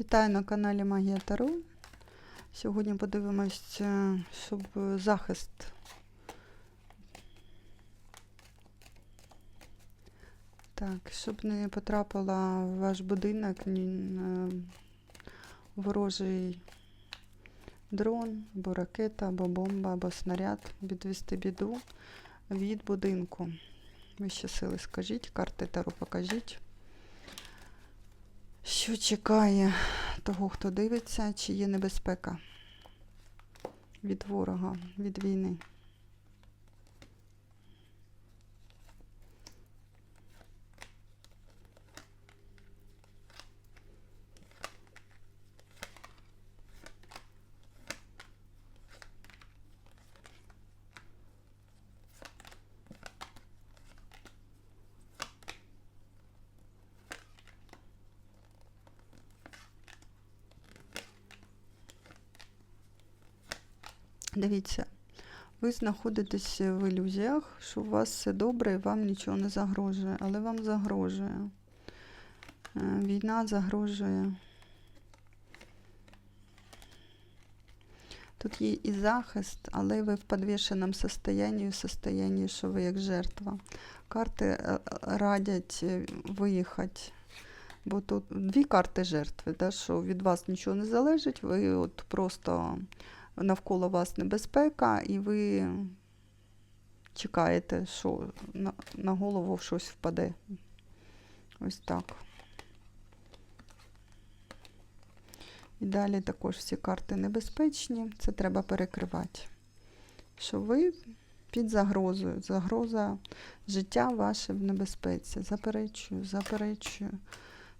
Вітаю на каналі Магія Таро. Сьогодні подивимось, е, щоб захист. Так, щоб не потрапила в ваш будинок е, ворожий дрон, або ракета, або бомба, або снаряд, відвести біду від будинку. Вищі сили скажіть, карти Таро покажіть. Що чекає того, хто дивиться, чи є небезпека від ворога, від війни? Дивіться, ви знаходитесь в ілюзіях, що у вас все добре і вам нічого не загрожує, але вам загрожує. Е, Війна загрожує. Тут є і захист, але ви в підвішеному состоянні, в состоянні, що ви як жертва. Карти е, радять е, виїхати. Бо тут дві карти жертви, да, що від вас нічого не залежить, ви от просто навколо вас небезпека, і ви чекаєте, що на, голову щось впаде. Ось так. І далі також всі карти небезпечні, це треба перекривати. Що ви під загрозою, загроза життя ваше в небезпеці. Заперечую, заперечую,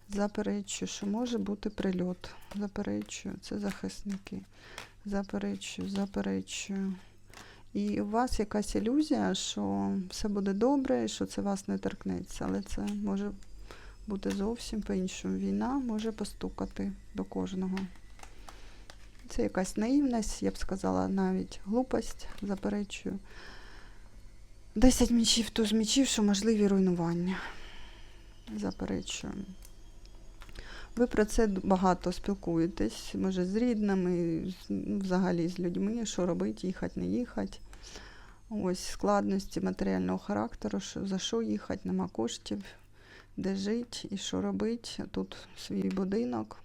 заперечую, що може бути прильот. Заперечую, це захисники. Заперечую, заперечую. І у вас якась ілюзія, що все буде добре, і що це вас не торкнеться. Але це може бути зовсім по-іншому. Війна може постукати до кожного. Це якась наївність, я б сказала, навіть глупость, заперечую. Десять мічів, туз мічів, що можливі руйнування. Заперечую. Ви про це багато спілкуєтесь, може, з рідними, ну, взагалі з людьми, що робити, їхати, не їхати. Ось складності матеріального характеру, що, за що їхати, нема коштів, де жити і що робити. Тут свій будинок.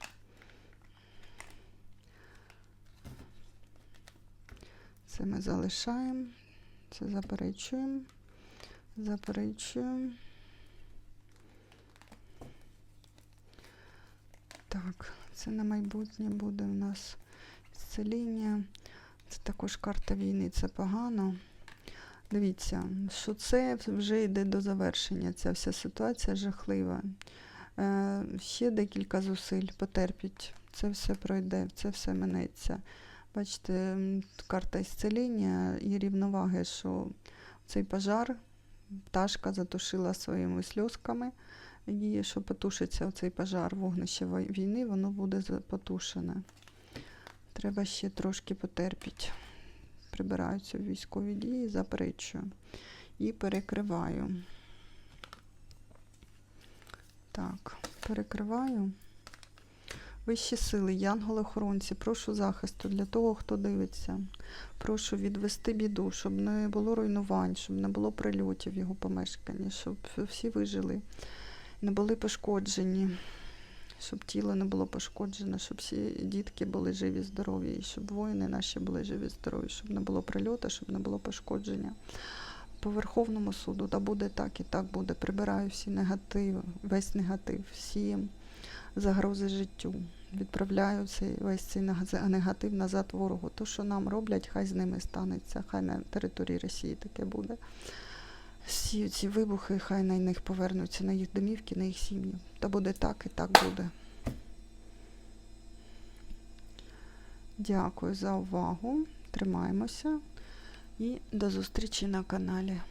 Це ми залишаємо, це заперечуємо, заперечуємо. Так, це на майбутнє буде у нас зціління. Це також карта війни, це погано. Дивіться, що це вже йде до завершення. Ця вся ситуація жахлива. Е, ще декілька зусиль, потерпіть. Це все пройде, це все минеться. Бачите, карта ісцеління і рівноваги, що цей пожар пташка затушила своїми сльозками. І що потушиться цей пожар, вогнище війни, воно буде потушене. Треба ще трошки потерпіти. Прибираються військові дії, заперечую. І перекриваю. Так, перекриваю. Вищі сили, янголи-охоронці, прошу захисту для того, хто дивиться. Прошу відвести біду, щоб не було руйнувань, щоб не було прильотів його помешканні, щоб всі вижили не були пошкоджені, щоб тіло не було пошкоджено, щоб всі дітки були живі, здорові, і щоб воїни наші були живі, здорові, щоб не було прильоту, щоб не було пошкодження. По Верховному суду, да буде так і так буде. Прибираю всі негативи, весь негатив, всі загрози життю. Відправляю цей, весь цей негатив назад ворогу. То, що нам роблять, хай з ними станеться, хай на території Росії таке буде всі ці вибухи, хай на них повернуться на їх домівки, на їх сім'ї. Та буде так і так буде. Дякую за увагу. Тримаємося і до зустрічі на каналі.